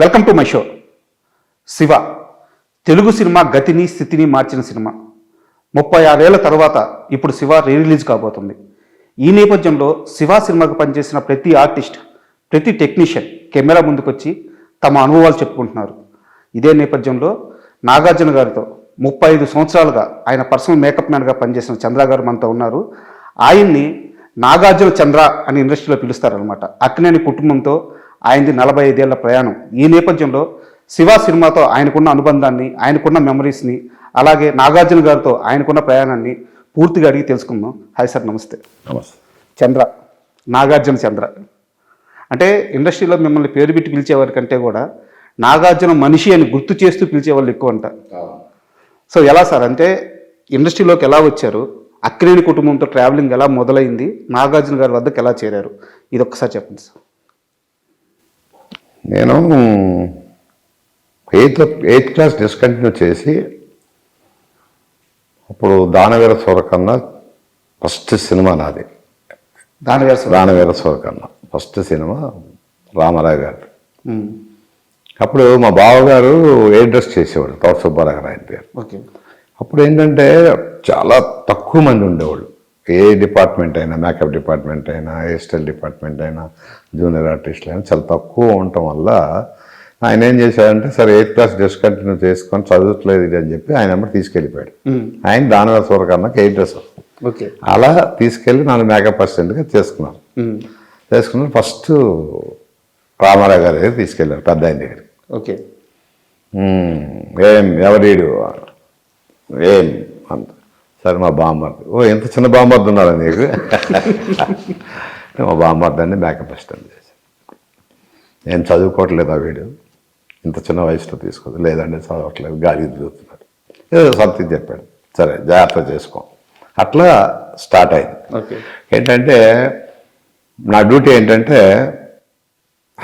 Welcome to my show. Shiva Telugu cinema గతిని స్థితిని మార్చిన సినిమా. ముప్పై ఆరేళ్ళ తర్వాత ఇప్పుడు శివ రీ రిలీజ్ కాబోతుంది. ఈ నేపథ్యంలో శివ సినిమాకు పనిచేసిన ప్రతి ఆర్టిస్ట్ ప్రతి టెక్నీషియన్ కెమెరా ముందుకొచ్చి తమ అనుభవాలు చెప్పుకుంటున్నారు. ఇదే నేపథ్యంలో నాగార్జున గారితో ముప్పై ఐదు సంవత్సరాలుగా ఆయన పర్సనల్ మేకప్ మ్యాన్గా పనిచేసిన చంద్ర గారు మనతో ఉన్నారు. ఆయన్ని నాగార్జున చంద్ర అని ఇండస్ట్రీలో పిలుస్తారనమాట అక్కినేని కుటుంబంతో ఆయనది నలభై ఐదేళ్ళ ప్రయాణం. ఈ నేపథ్యంలో శివ సినిమాతో ఆయనకున్న అనుబంధాన్ని ఆయనకున్న మెమరీస్ని అలాగే నాగార్జున గారితో ఆయనకున్న ప్రయాణాన్ని పూర్తిగా అడిగి తెలుసుకుందాం. హాయ్ సార్ నమస్తే. చంద్ర నాగార్జున చంద్ర. అంటే ఇండస్ట్రీలో మిమ్మల్ని పేరు పెట్టి పిలిచేవారి కంటే కూడా నాగార్జున మనిషి అని గుర్తు చేస్తూ పిలిచేవాళ్ళు ఎక్కువ అంట సో ఎలా సార్ అంటే ఇండస్ట్రీలోకి ఎలా వచ్చారు? అక్కినేని కుటుంబంతో ట్రావెలింగ్ ఎలా మొదలైంది? నాగార్జున గారి వద్దకు ఎలా చేరారు? ఇది ఒక్కసారి చెప్పండి సార్. నేను ఎయిత్ ఎయిత్ క్లాస్ డిస్కంటిన్యూ చేసి అప్పుడు దానవీర సూరకన్న ఫస్ట్ సినిమా నాది. దాని గారు సార్ దానవీర సూరకన్న ఫస్ట్ సినిమా రామారావు గారు అప్పుడు మా బావగారు ఎయిర్ డ్రెస్ చేసేవాడు తోట సుబ్బారావు గారు ఆయన పేరు. ఓకే. అప్పుడు ఏంటంటే చాలా తక్కువ మంది ఉండేవాళ్ళు. ఏ డిపార్ట్మెంట్ అయినా మేకప్ డిపార్ట్మెంట్ అయినా హెయిర్ స్టైల్ డిపార్ట్మెంట్ అయినా జూనియర్ ఆర్టిస్టులు అయినా చాలా తక్కువ ఉండటం వల్ల ఆయన ఏం చేశాడంటే సరే ఎయిత్ క్లాస్ డిస్కంటిన్యూ చేసుకొని చదువుతలేదు ఇది అని చెప్పి ఆయన అమ్మ తీసుకెళ్ళిపోయాడు. ఆయన దానివల్ల సూరకన్నకి ఎయిట్ డ్రెస్. ఓకే. అలా తీసుకెళ్ళి నన్ను మేకప్ అసిస్టెంట్గా చేసుకున్నాను చేసుకున్నాను ఫస్ట్ రామారావు గారి దగ్గర తీసుకెళ్ళారు పెద్ద ఆయన దగ్గరికి. ఓకే. "ఉమ్, ఏం ఎవరీడు ఏం అంత. సరే మా బామ్మర్ది. ఓ ఎంత చిన్న బామ్మర్ది ఉన్నారా నీకు? మా బామ్మర్ది అని మేకప్ అసిస్టెంట్ చేశాను నేను చదువుకోవట్లేదా వీడు ఇంత చిన్న వయసులో తీసుకోదు. లేదండి చదవట్లేదు. గాలి తిరుగుతున్నాడు ఏదో సంథింగ్ చెప్పాడు. సరే జాగ్రత్త చేసుకో. అట్లా స్టార్ట్ అయింది. ఓకే. ఏంటంటే నా డ్యూటీ ఏంటంటే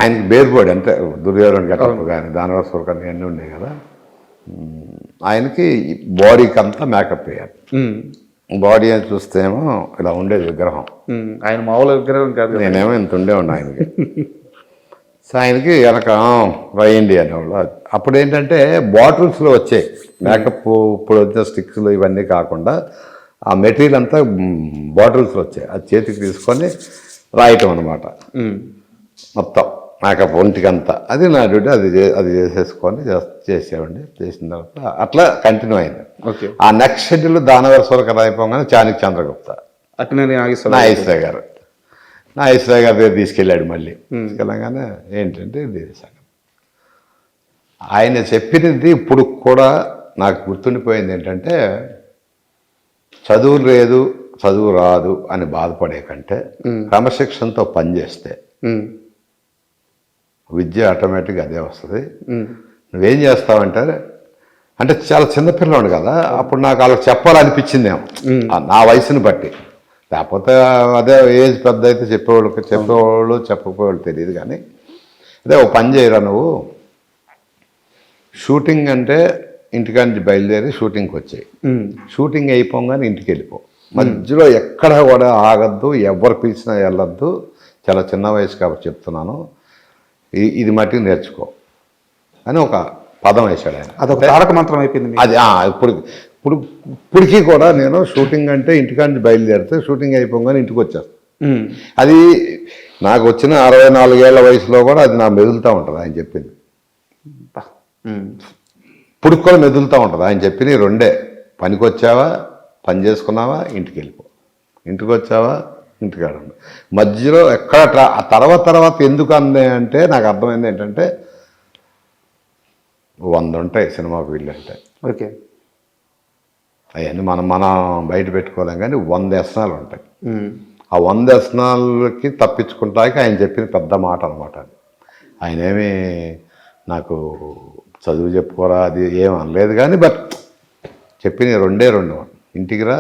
ఆయనకి బేర్బోడి అంటే దుర్యోధన గట్టపు కానీ దానివల్ల సురకని అన్నీ ఉన్నాయి కదా. ఆయనకి బాడీకి అంతా మేకప్ వేయాలి. బాడీ అని చూస్తేమో ఇలా ఉండేది విగ్రహం. ఆయన మామూలు విగ్రహం కాదు. నేనేమో ఇంత ఉండేవాడిని ఆయనకి. సో ఆయనకి వెనక వేయండి అనేవాళ్ళు. అప్పుడు ఏంటంటే బాటిల్స్లో వచ్చాయి. మేకప్ ఇప్పుడు వచ్చే స్టిక్స్లు ఇవన్నీ కాకుండా ఆ మెటీరియల్ అంతా బాటిల్స్లో వచ్చాయి. అది చేతికి తీసుకొని రాయటం అనమాట. మొత్తం. మేకప్ ఒంటికంతా. అది నా డ్యూటీ అది అది చేసేసుకొని చేస్- చేసేవాడిని చేసిన తర్వాత అట్లా కంటిన్యూ అయింది. ఓకే. ఆ నెక్స్ట్ షెడ్యూల్ దానవర సూరకర అయిపోగానే చాణిక్ చంద్రగుప్త. అక్కినేని నాగేశ్వర గారు. నాగేశ్వర గారి. దగ్గర తీసుకెళ్ళాడు మళ్ళీ. తీసుకెళ్ళగానే ఏంటంటే ఇది సంగతి. ఆయన చెప్పినది ఇప్పుడు కూడా నాకు గుర్తుండిపోయింది ఏంటంటే చదువు లేదు చదువు రాదు అని బాధపడే కంటే క్రమశిక్షణతో పనిచేస్తే. విద్య ఆటోమేటిక్గా అదే వస్తుంది. నువ్వేం చేస్తావంటే అంటే చాలా చిన్నపిల్లవాడు కదా అప్పుడు నాకు వాళ్ళకి చెప్పాలనిపించిందేమో. నా వయసుని బట్టి. లేకపోతే అదే ఏజ్ పెద్ద అయితే చెప్పేవాళ్ళు చెప్పేవాళ్ళు చెప్పకపోయేవాళ్ళు తెలియదు కానీ. అదే ఓ పని చేయరా నువ్వు? షూటింగ్ అంటే ఇంటికాడ బయలుదేరి షూటింగ్కి వచ్చాయి. షూటింగ్ అయిపోగానే ఇంటికి వెళ్ళిపో. మధ్యలో ఎక్కడ కూడా ఆగద్దు ఎవరు పిలిచినా వెళ్ళొద్దు. చాలా చిన్న వయసు కాబట్టి చెప్తున్నాను. ఇది మట్టికి నేర్చుకో అని ఒక పదం వేశాడు ఆయన. అదొక తారక మంత్రం అయిపోయింది. అది ఇప్పుడు ఇప్పుడు ఇప్పటికీ కూడా నేను షూటింగ్ అంటే ఇంటికాడ బయలుదేరితే షూటింగ్ అయిపోగానే ఇంటికి వచ్చేస్తాను ఉమ్. అది నాకు వచ్చిన అరవై నాలుగేళ్ళ వయసులో కూడా అది నా మెదులుతూ ఉంటుంది ఆయన చెప్పింది. ఇప్పుడు కూడా మెదులుతూ ఉంటుంది. ఆయన చెప్పిన రెండే. పనికి వచ్చావా పని చేసుకున్నావా? ఇంటికి వెళ్ళిపో ఇంటికి వచ్చావా ఇంటికాడ మధ్యలో ఎక్కడ ట్రా ఆ తర్వాత తర్వాత ఎందుకు అంది అంటే నాకు అర్థమైంది ఏంటంటే వంద ఉంటాయి సినిమాకు వీళ్ళు అంటే ఓకే. అవన్నీ మనం మనం బయట పెట్టుకోలేం కానీ వంద వ్యసనాలు ఉంటాయి. ఆ వంద వ్యసనాలకి తప్పించుకుంటాకి ఆయన చెప్పిన పెద్ద మాట అనమాట అది. ఆయన ఏమి నాకు చదువు చెప్పుకోరా అది ఏం అనలేదు కానీ బట్ చెప్పిన రెండే రెండు. ఇంటికి రా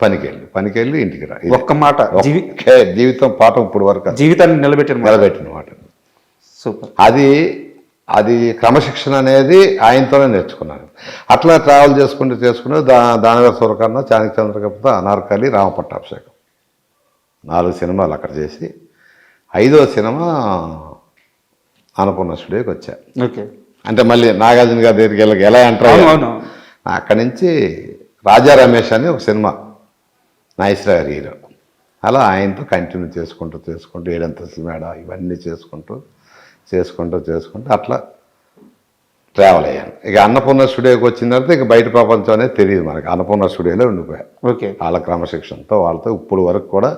పనికి వెళ్ళి పనికి వెళ్ళి ఇంటికి రా. ఒక్క మాట జీవితం పాఠం ఇప్పుడు వరకు జీవితాన్ని నిలబెట్టిన. నిలబెట్టిన మాట. సూపర్. అది అది క్రమశిక్షణ అనేది ఆయనతోనే నేర్చుకున్నాను. అట్లా ట్రావెల్ చేసుకుంటూ చేసుకుంటూ దా దానవర సూరకర్ణ చాణిక చంద్రగుప్త అనార్కలి రామపట్టాభిషేకం. నాలుగు సినిమాలు అక్కడ చేసి ఐదో సినిమా అన్నపూర్ణ స్టూడియోకి వచ్చా. ఓకే. అంటే మళ్ళీ నాగార్జున గారి దగ్గరికి వెళ్ళి ఎలా అవును. అక్కడి నుంచి రాజా రమేష్ అని ఒక సినిమా నాగేశ్వర గారి హీరో అలా ఆయనతో కంటిన్యూ చేసుకుంటూ చేసుకుంటూ ఏడంతస్తుల మేడ ఇవన్నీ చేసుకుంటూ చేసుకుంటూ చేసుకుంటూ అట్లా ట్రావెల్ అయ్యాను. ఇక అన్నపూర్ణ స్టూడియోకి వచ్చిన తర్వాత ఇక బయట ప్రపంచం అనేది తెలియదు మనకి. అన్నపూర్ణ స్టూడియోలో ఉండిపోయా. ఓకే. వాళ్ళ క్రమశిక్షణతో వాళ్ళతో ఇప్పుడు వరకు కూడా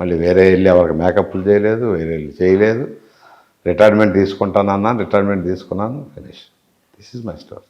మళ్ళీ వేరే వెళ్ళి ఎవరికి మేకప్లు చేయలేదు వేరే వెళ్ళి చేయలేదు. రిటైర్మెంట్ తీసుకుంటానన్నా రిటైర్మెంట్ తీసుకున్నాను finish. This is my story